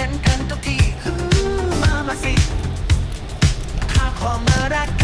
น้นกันทุกทีมามาสิถ้าความรัก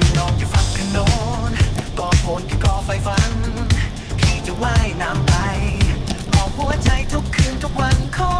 นนอนอยู่ฝั่งถนนกอโฟนก่กอไฟฟันพี่จะว่ายน้ำไปออกหัวใจทุกคืนทุกวันขอ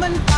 government